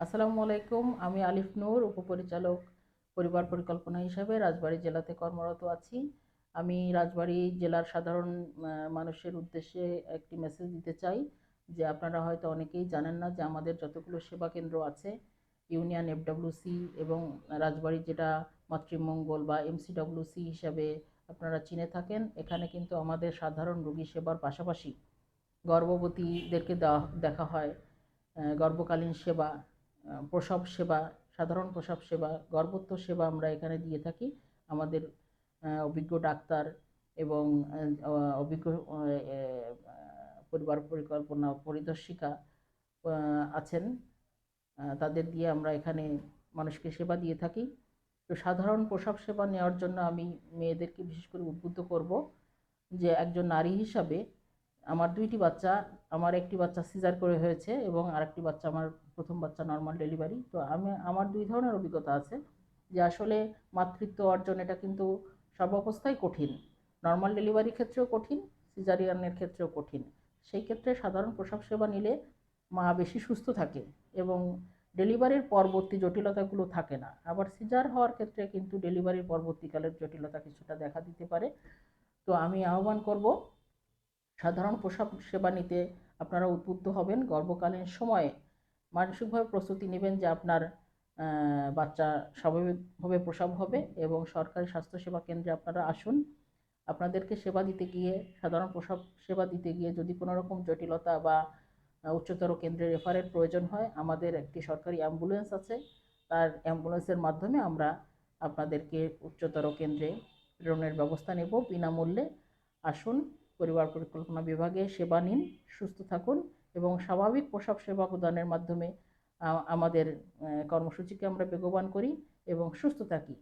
আসসালামু আলাইকুম, আমি আলিফ নূর, উপপরিচালক পরিবার পরিকল্পনা হিসাবে রাজবাড়ী জেলাতে কর্মরত আছি। আমি রাজবাড়ী জেলার সাধারণ মানুষের উদ্দেশ্যে একটি মেসেজ দিতে চাই যে আপনারা হয়তো অনেকেই জানেন না যে আমাদের যতগুলো সেবা কেন্দ্র আছে, ইউনিয়ন এফডব্লিউসি এবং রাজবাড়ী যেটা মাতৃমঙ্গল বা এমসিডব্লিউসি হিসাবে আপনারা চিনে থাকেন, এখানে কিন্তু আমাদের সাধারণ রোগী সেবার পাশাপাশি গর্ভবতীদেরকে দেওয়া, দেখা হয় গর্ভকালীন সেবা প্রসব সেবা, সাধারণ প্রসব সেবা গর্ভত্ব সেবা আমরা এখানে দিয়ে থাকি। আমাদের অভিজ্ঞ ডাক্তার এবং অভিজ্ঞ পরিবার পরিকল্পনা পরিদর্শিকা আছেন। তাদের দিয়ে আমরা এখানে মানুষকে সেবা দিয়ে থাকি। তো সাধারণ প্রসব সেবা নেওয়ার জন্য আমি মেয়েদেরকে বিশেষ করে উদ্বুদ্ধ করব যে একজন নারী হিসাবে আমার দুইটি বাচ্চা, আমার একটি বাচ্চা সিজার করে হয়েছে এবং আরেকটি বাচ্চা আমার প্রথম বাচ্চা নর্মাল ডেলিভারি তো আমি, আমার দুই ধরনের অভিজ্ঞতা আছে যে আসলে মাতৃত্ব অর্জন এটা কিন্তু সর্বাবস্থায় কঠিন। নর্মাল ডেলিভারি ক্ষেত্রেও কঠিন সিজারিয়ানের ক্ষেত্রেও কঠিন। সেই ক্ষেত্রে সাধারণ প্রসব সেবা নিলে মা বেশি সুস্থ থাকে এবং ডেলিভারির পরবর্তী জটিলতাগুলো থাকে না। আবার সিজার হওয়ার ক্ষেত্রে কিন্তু ডেলিভারির পরবর্তীকালের জটিলতা কিছুটা দেখা দিতে পারে। তো আমি আহ্বান করব সাধারণ প্রসব সেবা নিতে আপনারা উদ্বুদ্ধ হবেন। গর্ভকালীন সময়ে মানসিকভাবে প্রস্তুতি নেবেন যে আপনার বাচ্চা স্বাভাবিকভাবে প্রসব হবে এবং সরকারি স্বাস্থ্যসেবা কেন্দ্রে আপনারা আসুন। আপনাদেরকে সেবা দিতে গিয়ে, সাধারণ প্রসব সেবা দিতে গিয়ে যদি কোনো রকম জটিলতা বা উচ্চতর কেন্দ্রে রেফারের প্রয়োজন হয়, আমাদের একটি সরকারি অ্যাম্বুলেন্স আছে। তার অ্যাম্বুলেন্সের মাধ্যমে আমরা আপনাদেরকে উচ্চতর কেন্দ্রে প্রেরণের ব্যবস্থা নেব। বিনামূল্যে আসুন। পরিবার পরিকল্পনা বিভাগে সেবা নিন সুস্থ থাকুন এবং স্বাভাবিক প্রসব সেবা প্রদানের মাধ্যমে আমাদের কর্মসূচিকে আমরা বেগবান করি এবং সুস্থ থাকি।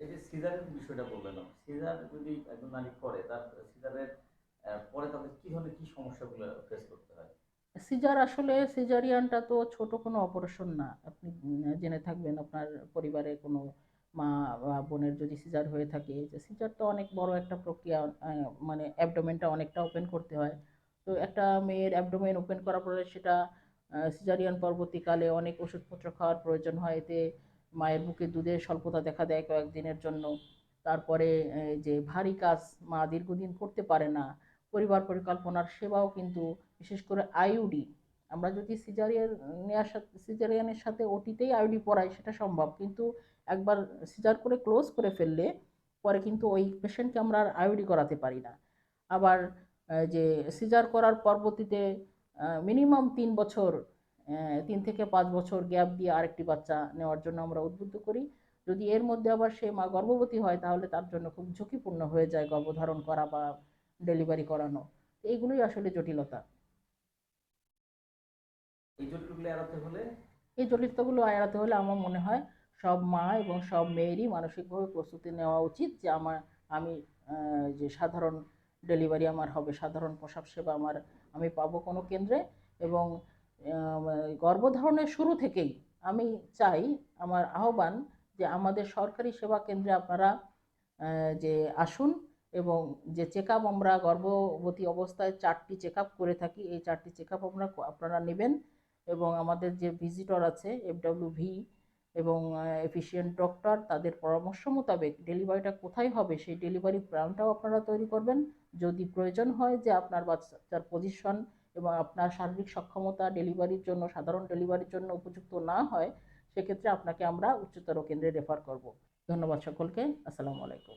এই যে সিজারের বিষয়টা বললেন সিজার যদি একজন নারী করে তার সিজারের পরে তাদের কি ধরনের কি সমস্যাগুলো ফেস করতে হয়? সিজার আসলে সিজারিয়ানটা তো ছোট কোনো অপারেশন না। আপনি জেনে থাকবেন আপনার পরিবারে কোনো মা বা বোনের যদি সিজার হয়ে থাকে, যে সিজার তো অনেক বড় একটা প্রক্রিয়া মানে অ্যাবডোমেনটা অনেকটা ওপেন করতে হয়। তো একটা মেয়ের অ্যাবডোমেন ওপেন করার পরে সেটা সিজারিয়ান পরবর্তীকালে অনেক ওষুধপত্র খাওয়ার প্রয়োজন হয়। এতে মায়ের বুকে দুধের স্বল্পতা দেখা দেয় কয়েকদিনের জন্য। তারপরে এই যে ভারী কাজ মা দীর্ঘদিন করতে পারে না। পরিবার পরিকল্পনার সেবাও কিন্তু বিশেষ করে আইউডি আমরা যদি সিজারিয়ান নেওয়ার সাথে সিজারিয়ানের সাথে ওটিতেই আইউডি পরাই সেটা সম্ভব। কিন্তু একবার সিজার করে ক্লোজ করে ফেললে, পরে কিন্তু ওই পেশেন্টকে আমরা আর আইউডি করাতে পারি না। আবার যে সিজার করার পরবর্তীতে মিনিমাম তিন বছর তিন থেকে পাঁচ বছর গ্যাপ দিয়ে আরেকটি বাচ্চা নেওয়ার জন্য আমরা উদ্বুদ্ধ করি। যদি এর মধ্যে আবার সে মা গর্ভবতী হয়, তাহলে তার জন্য খুব ঝুঁকিপূর্ণ হয়ে যায় গর্ভধারণ করা বা ডেলিভারি করানো। এইগুলোই আসলে জটিলতা। এই হলে? জটিলতাগুলো এড়াতে হলে আমার মনে হয় সব মা এবং সব মেয়েরই মানসিকভাবে প্রস্তুতি নেওয়া উচিত যে আমার, আমি যে সাধারণ ডেলিভারি আমার হবে, সাধারণ প্রসব সেবা আমার, আমি পাবো কোনো কেন্দ্রে এবং গর্ভধারণের শুরু থেকেই আমি চাই, আমার আহ্বান যে আমাদের সরকারি সেবা কেন্দ্রে আপনারা যে আসুন এবং যে চেক আপ আমরা গর্ভবতী অবস্থায় চারটি চেক আপ করে থাকি, এই চারটি চেক আপ আমরা আপনারা নেবেন। এবং আমাদের যে ভিজিটর আছে এফডব্লিউ ভি এবং এফিসিয়েন্ট ডক্টর তাদের পরামর্শ মোতাবেক ডেলিভারিটা কোথায় হবে, সেই ডেলিভারি প্ল্যানটাও আপনারা তৈরি করবেন। যদি প্রয়োজন হয় যে আপনার বাচ্চার পজিশন এবং আপনার শারীরিক সক্ষমতা ডেলিভারির জন্য, সাধারণ ডেলিভারির জন্য উপযুক্ত না হয়, সেক্ষেত্রে আপনাকে আমরা উচ্চতর কেন্দ্রে রেফার করব। ধন্যবাদ সকলকে। আসসালামু আলাইকুম।